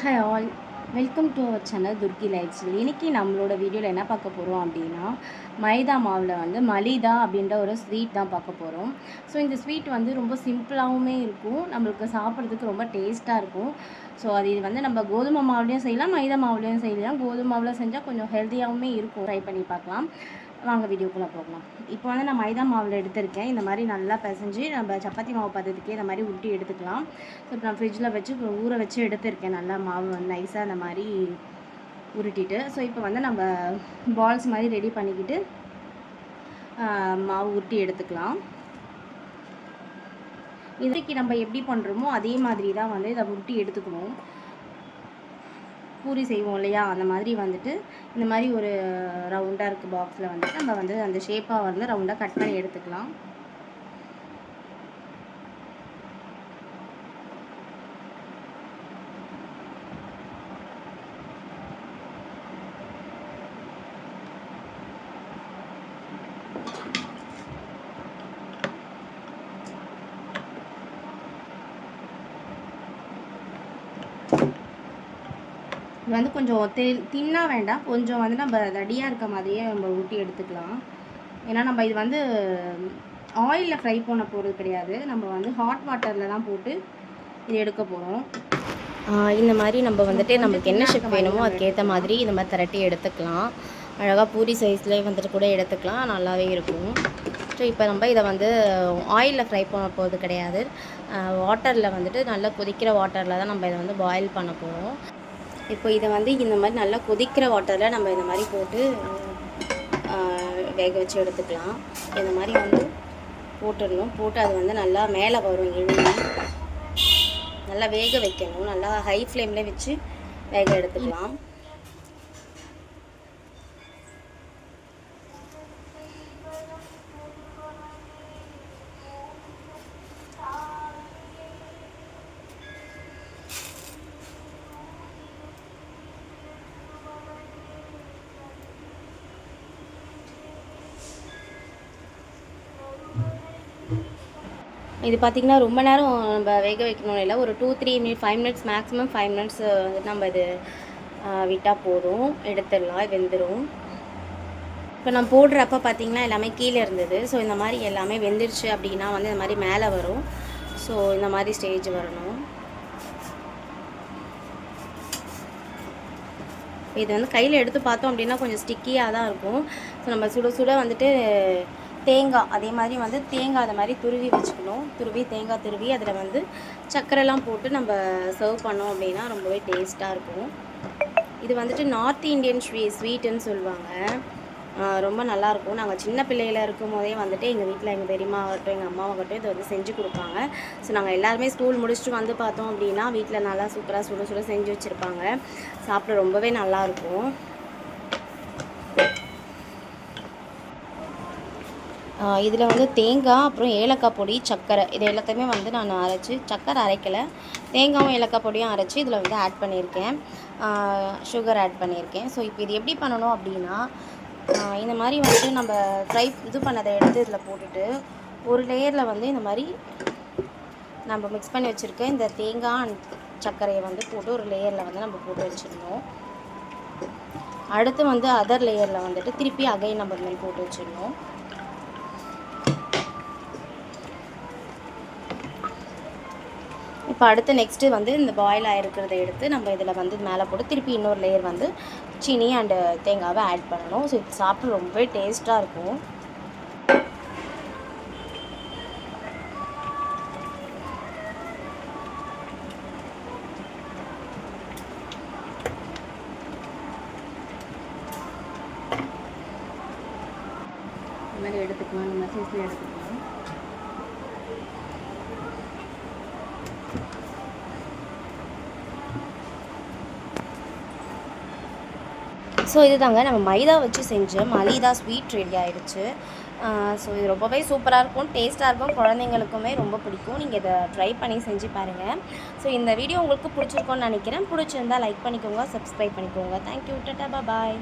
Hi all welcome to our channel Durgi lifestyle இன்றைக்கி நம்மளோட வீடியோவில் என்ன பார்க்க போகிறோம் அப்படின்னா மைதா மாவில் வந்து மலிதா அப்படின்ற ஒரு ஸ்வீட் தான் பார்க்க போகிறோம் ஸோ இந்த ஸ்வீட் வந்து ரொம்ப சிம்பிளாகவுமே இருக்கும். நம்மளுக்கு சாப்பிட்றதுக்கு ரொம்ப டேஸ்ட்டாக இருக்கும். ஸோ அது இது வந்து நம்ம கோதுமை மாவுலேயும் செய்யலாம் மைதா மாவுலேயும் செய்யலாம். கோதுமை மாவில் செஞ்சால் கொஞ்சம் ஹெல்த்தியாகவுமே இருக்கும். ட்ரை பண்ணி பார்க்கலாம். வாங்க வீடியோக்குள்ளே போகலாம். இப்போ வந்து நான் மைதா மாவில் எடுத்திருக்கேன். இந்த மாதிரி நல்லா பிசைஞ்சு நம்ம சப்பாத்தி மாவு பதத்துக்கே இந்த மாதிரி உருட்டி எடுத்துக்கலாம். ஸோ இப்போ நான் ஃப்ரிட்ஜில் வச்சு இப்போ ஊற வச்சு எடுத்திருக்கேன். நல்லா மாவு வந்து நைஸாக இந்த மாதிரி உருட்டிட்டு. ஸோ இப்போ வந்து நம்ம பால்ஸ் மாதிரி ரெடி பண்ணிக்கிட்டு மாவு உருட்டி எடுத்துக்கலாம். இதுக்கு நம்ம எப்படி பண்ணுறோமோ அதே மாதிரி தான் வந்து இதை உருட்டி எடுத்துக்கணும். பூரி செய்வோம் இல்லையா? அந்த மாதிரி வந்துட்டு இந்த மாதிரி ஒரு ரவுண்டாக இருக்குது பாக்ஸில் வந்துட்டு நம்ம வந்து அந்த ஷேப்பாக வந்து ரவுண்டாக கட் பண்ணி எடுத்துக்கலாம். இது வந்து கொஞ்சம் தெ தின்னாக வேண்டாம். கொஞ்சம் வந்து நம்ம தடியாக இருக்க மாதிரியே நம்ம ஊட்டி எடுத்துக்கலாம். ஏன்னா நம்ம இது வந்து ஆயிலில் ஃப்ரை பண்ண போகிறது கிடையாது. நம்ம வந்து ஹாட் வாட்டரில் தான் போட்டு இது எடுக்க போகிறோம் இந்த மாதிரி நம்ம வந்துட்டு நமக்கு என்ன ஷேப் வேணுமோ அதுக்கேற்ற மாதிரி இந்த மாதிரி திரட்டி எடுத்துக்கலாம். அழகாக பூரி சைஸ்லேயே வந்துட்டு கூட எடுத்துக்கலாம். நல்லாவே இருக்கும். ஸோ இப்போ நம்ம இதை வந்து ஆயிலில் ஃப்ரை பண்ண போகிறது கிடையாது. வாட்டரில் வந்துட்டு நல்லா கொதிக்கிற வாட்டரில் தான் நம்ம இதை வந்து பாயில் பண்ண போகிறோம் இப்போ இதை வந்து இந்த மாதிரி நல்லா கொதிக்கிற வாட்டரில் நம்ம இந்த மாதிரி போட்டு வேக வச்சு எடுத்துக்கலாம். இந்த மாதிரி வந்து போட்டுடணும். போட்டு அது வந்து நல்லா மேலே வரும் எழுதி நல்லா வேக வைக்கணும். நல்லா ஹை ஃப்ளேமில் வச்சு வேக எடுத்துக்கலாம். இது பார்த்திங்கன்னா ரொம்ப நேரம் நம்ம வேக வைக்கணும் இல்லை. ஒரு two three minute five minutes maximum five minutes நம்ம இது விட்டால் போதும். எடுத்துடலாம் வெந்துடும் இப்போ நான் போடுறப்ப பார்த்தீங்கன்னா எல்லாமே கீழே இருந்தது. ஸோ இந்த மாதிரி எல்லாமே வெந்துருச்சு அப்படின்னா வந்து இந்த மாதிரி மேலே வரும். ஸோ இந்த மாதிரி ஸ்டேஜ் வரணும். இது வந்து கையில் எடுத்து பார்த்தோம் அப்படின்னா கொஞ்சம் ஸ்டிக்கியாக தான் இருக்கும். ஸோ நம்ம சுட சுட வந்துட்டு தேங்காய் அதே மாதிரி வந்து தேங்காய் அதை மாதிரி துருவி வச்சுக்கணும். துருவி தேங்காய் துருவி அதில் வந்து சர்க்கரைலாம் போட்டு நம்ம சர்வ் பண்ணோம் அப்படின்னா ரொம்பவே டேஸ்ட்டாக இருக்கும். இது வந்துட்டு நார்த் இந்தியன் ஸ்வீ ஸ்வீட்டுன்னு சொல்லுவாங்க. ரொம்ப நல்லாயிருக்கும் நாங்கள் சின்ன பிள்ளையில் இருக்கும் போதே வந்துட்டு எங்கள் வீட்டில் எங்கள் பெரியம்மா ஆகட்டும் எங்கள் அம்மாவாகட்டும் இதை வந்து செஞ்சு கொடுப்பாங்க. ஸோ நாங்கள் எல்லாருமே ஸ்கூல் முடிச்சுட்டு வந்து பார்த்தோம் அப்படின்னா வீட்டில் நல்லா சூப்பராக சுட சுட செஞ்சு வச்சுருப்பாங்க. சாப்பிட ரொம்பவே நல்லாயிருக்கும் இதில் வந்து தேங்காய் அப்புறம் ஏலக்காய் பொடி சர்க்கரை இது எல்லாத்தையுமே வந்து நான் அரைச்சி சர்க்கரை அரைக்கலை. தேங்காயும் ஏலக்காய் பொடியும் அரைச்சி இதில் வந்து ஆட் பண்ணியிருக்கேன். சுகர் ஆட் பண்ணியிருக்கேன். ஸோ இப்போ இது எப்படி பண்ணணும் அப்படின்னா இந்த மாதிரி வந்து நம்ம ஃப்ரை இது பண்ணதை எடுத்து இதில் போட்டுட்டு ஒரு லேயரில் வந்து இந்த மாதிரி நம்ம மிக்ஸ் பண்ணி வச்சுருக்க இந்த தேங்காய் அண்ட் சர்க்கரையை வந்து போட்டு ஒரு லேயரில் வந்து நம்ம போட்டு வச்சிடணும். அடுத்து வந்து அதர் லேயரில் வந்துட்டு திருப்பி அகைன் நம்ம இந்த மாதிரி போட்டு வச்சிடணும். இப்போ அடுத்து நெக்ஸ்ட்டு வந்து இந்த பாயில் ஆகிருக்கிறத எடுத்து நம்ம இதில் வந்து மேலே போட்டு திருப்பி இன்னொரு லேயர் வந்து சீனி அண்டு தேங்காவை ஆட் பண்ணணும். ஸோ இது சாப்பிட்டு ரொம்பவே டேஸ்ட்டாக இருக்கும். இந்த மாதிரி எடுத்துக்கலாம். நம்ம சைஸில் எடுத்துக்கலாம். ஸோ இதுதாங்க. நம்ம மைதா வச்சு செஞ்ச மலிதா ஸ்வீட் ரெடி ஆகிடுச்சு ஸோ இது ரொம்பவே சூப்பராக இருக்கும். டேஸ்ட்டாக இருக்கும். குழந்தைங்களுக்குமே ரொம்ப பிடிக்கும். நீங்கள் இதை ட்ரை பண்ணி செஞ்சு பாருங்கள் ஸோ இந்த வீடியோ உங்களுக்கு பிடிச்சிருக்கோன்னு நினைக்கிறேன். பிடிச்சிருந்தா லைக் பண்ணிக்கோங்க சப்ஸ்கிரைப் பண்ணிக்கோங்க. தேங்க்யூ டட்டா பாய்